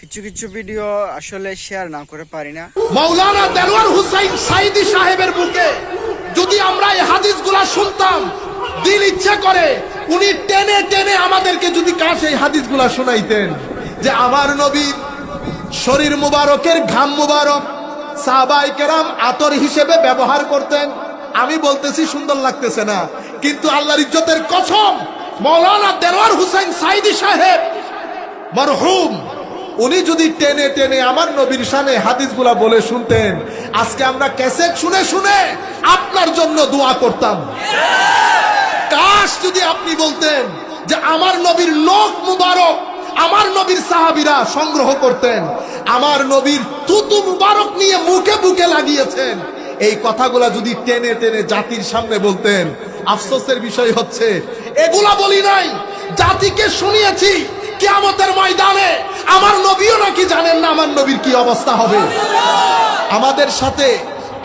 কিছু কিছু ভিডিও আসলে শেয়ার না করে পারি না। মাওলানা দেলোয়ার হুসাইন সাইদি সাহেবের বুকে যদি আমরা এই হাদিসগুলা শুনতাম, দিল ইচ্ছা করে, উনি টেনে টেনে আমাদেরকে যদি কাছে এই হাদিসগুলা শোনাইতেন যে আমার নবী শরীর মুবারকের ঘাম মুবারক সাহাবাই কেরাম আতর হিসেবে ব্যবহার করতেন। আমি বলতেছি, সুন্দর লাগতেছে না। কিন্তু আল্লাহর ইজ্জতের কসম মৌলানা দেলোয়ার হুসাইন সাইদি সাহেব মরহুম উনি যদি টেনে টেনে আমার নবীর শানে হাদিসগুলা বলে শুনতেন, আজকে আমরা ক্যাসেট শুনে শুনে আপনার জন্য দোয়া করতাম। কাশ যদি আপনি বলতেন যে আমার নবীর লোক মুবারক, আমার নবীর সাহাবিরা সংগ্রহ করতেন, আমার নবীর তুতু মুবারক নিয়ে মুখে বুকে লাগিয়েছেন, এই কথাগুলা যদি টেনে টেনে জাতির সামনে বলতেন, আফসোসের বিষয় হচ্ছে, এগুলা বলি নাই, জাতিকে শুনিয়েছি। কিয়ামতের ময়দানে আমার নবীও নাকি জানেন না আমার নবীর কি অবস্থা হবে। আমাদের সাথে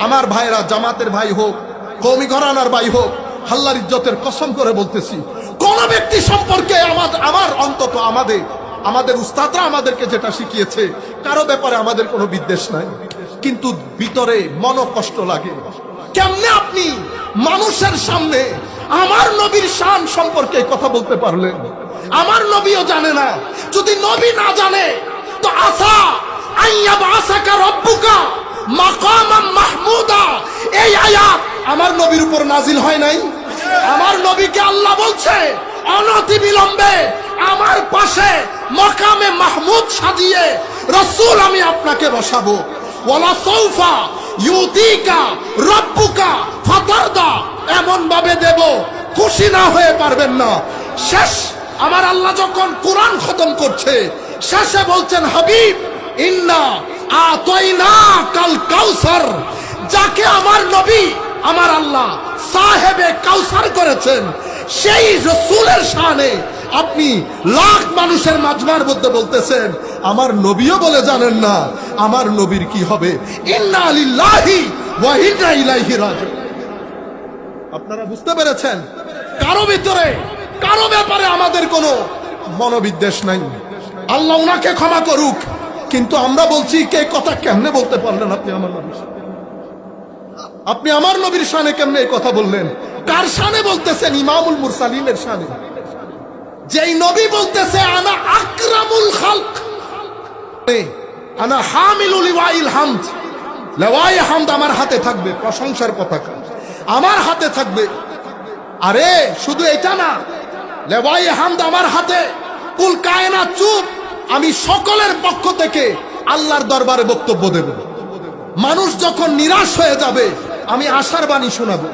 আমার ভাইরা, জামাতের ভাই হোক কৌমি ঘরানার ভাই হোক, হাল্লার ইজ্জতের কসম করে বলতেছি, কোন ব্যক্তি সম্পর্কে আমার আমার অন্তত আমাদের আমাদের উস্তাদরা আমাদেরকে যেটা শিখিয়েছে, কারও ব্যাপারে আমাদের কোনো বিদ্বেষ নাই। কিন্তু ভিতরে মন কষ্ট লাগে। কেমনে আপনি মানুষের সামনে আমার নবীর শান সম্পর্কে কথা বলতে পারলেন? আমার নবীও জানে না। যদি নবী না জানে, তো আসা আইয়া বাসাকা রব্বুকা মাকামাম মাহমুদা। এই আয়াত আমার নবীর উপর নাজিল হয় নাই। আমার নবীকে আল্লাহ বলছে অনতি বিলম্বে আমার পাশে মকামে মাহমুদ সাজিয়ে রসুল আমি আপনাকে বসাবো। ওয়ালা সৌফা ইউতিকা রব্বুকা ফাতারদা। এমন ভাবে দেব, খুশি না হয়ে পারবেন না। শেষ আমার আল্লাহ যখন কোরআন খতম করছে, শেষে বলছেন, হাবিব, ইন্না আতইনা কাল কাউসার। যাকে আমার নবী, আমার আল্লাহ সাহেবে কাউসার করেছেন, সেই রসুলের শানে আপনি লাখ মানুষের মাজমার মধ্যে বলতেছেন, আমার নবীও বলে জানেন না, আমার নবীর কি হবে? ইন্না লিল্লাহি ওয়া ইন্না ইলাইহি রাজিউন। আপনারা বুঝতে পেরেছেন? কারও ভিতরে কারও ব্যাপারে আমাদের কোনো মনোবিদ্বেষ নাই। আল্লাহ ওনাকে ক্ষমা করুক। কিন্তু আমরা বলছি, কে কথা কেমনে বলতে পারলেন আপনি আমার? আপনি আমার নবীর শানে কেমনে এই কথা বললেন? কার শানে বলতেছেন? ইমামুল মুরসালিনের শানে যেই নবী বলতেছে, আনা আকরামুল খালক। আনা হামিলুল ওয়াইল হামদ। লেওয়াই হামদ আমার হাতে থাকবে, প্রশংসার পতাকা। আমার হাতে থাকবে আরে, শুধু এটা না, লেওয়াই হামদ আমার হাতে, কুল কায়না চুপ, আমি সকলের পক্ষ থেকে আল্লাহর দরবারে বক্তব্য দেব। মানুষ যখন নিরাশ হয়ে যাবে, আমি আশার বাণী শোনাবো।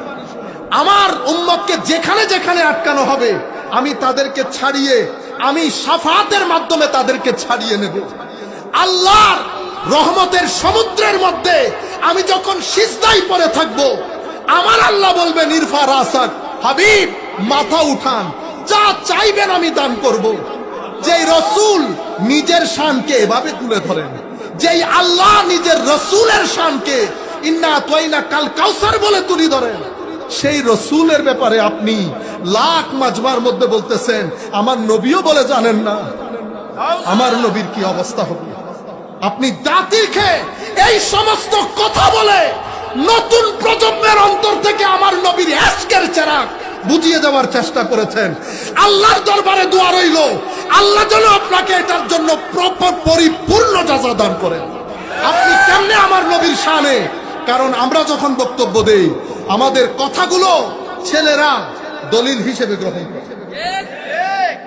আমার উম্মতকে যেখানে যেখানে আটকানো হবে, আমি তাদেরকে ছাড়িয়ে, আমি সাফাতের মাধ্যমে তাদেরকে ছাড়িয়ে নেব। আল্লাহর রহমতের সমুদ্রের মধ্যে আমি যখন সিজদাই পরে থাকব, আমার আল্লাহ বলবে ইরফা রাসাক। হাবিব, মাথা উঠান। যা চাইবেন আমি দান করব। যেই রসুল নিজের শানকে এভাবে তুলে ধরেন, যেই আল্লাহ নিজের রসুলের শানকে ইন্না তোয়াইনা কাল কাউসার বলে তুলি ধরেন, সেই রসুলের ব্যাপারে আপনি লাখ মাজমার মধ্যে বলতেছেন, আমার নবীও বলে জানেন না। আমার নবীর কি অবস্থা হবে? আপনি জাতির খেয়ে এই সমস্ত কথা বলে নতুন প্রজন্মের অন্তর থেকে আমার নবীর এসকের চেরাক বুঝিয়ে দেওয়ার চেষ্টা করেছেন। আল্লাহর দরবারে দোয়া রইল। আল্লাহ যেন আপনাকে এটার জন্য প্রপার পরিপূর্ণ যাজা দান করেন। আপনি কেমনে আমার নবীর শানে? কারণ আমরা যখন বক্তব্য দেই, আমাদের কথাগুলো ছেলেরা দলিল হিসেবে গ্রহণ করে।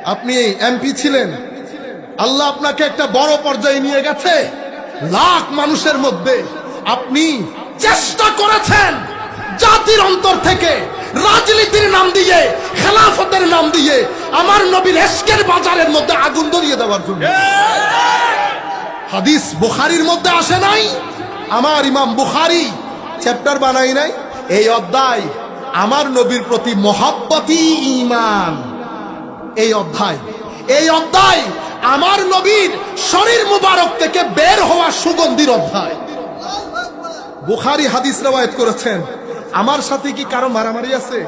আপনি এমপি ছিলেন। আল্লাহ আপনাকে একটা বড় পর্যায়ে নিয়ে গেছে। লাখ মানুষের মধ্যে। আপনি চেষ্টা করেছেন জাতির অন্তর থেকে, রাজনীতির নাম দিয়ে, খেলাফতের নাম দিয়ে, আমার নবীর এসকের বাজারের মধ্যে আগুন ধরিয়ে দেওয়ার জন্য। হাদিস বুখারির মধ্যে আসে নাই, আমার ইমাম বুখারি চ্যাপ্টার বানাই নাই। এই অধ্যায় আমার নবীর প্রতি মহাব্বতি ইমান এই অধ্যায় এই অধ্যায় আমার নবীর শরীর মুবারক থেকে বের হওয়া সুগন্ধির অধ্যায়। বুখারি হাদিস রেওয়ায়ত করেছেন। আমার সাথে কি কারও মারামারি আছে?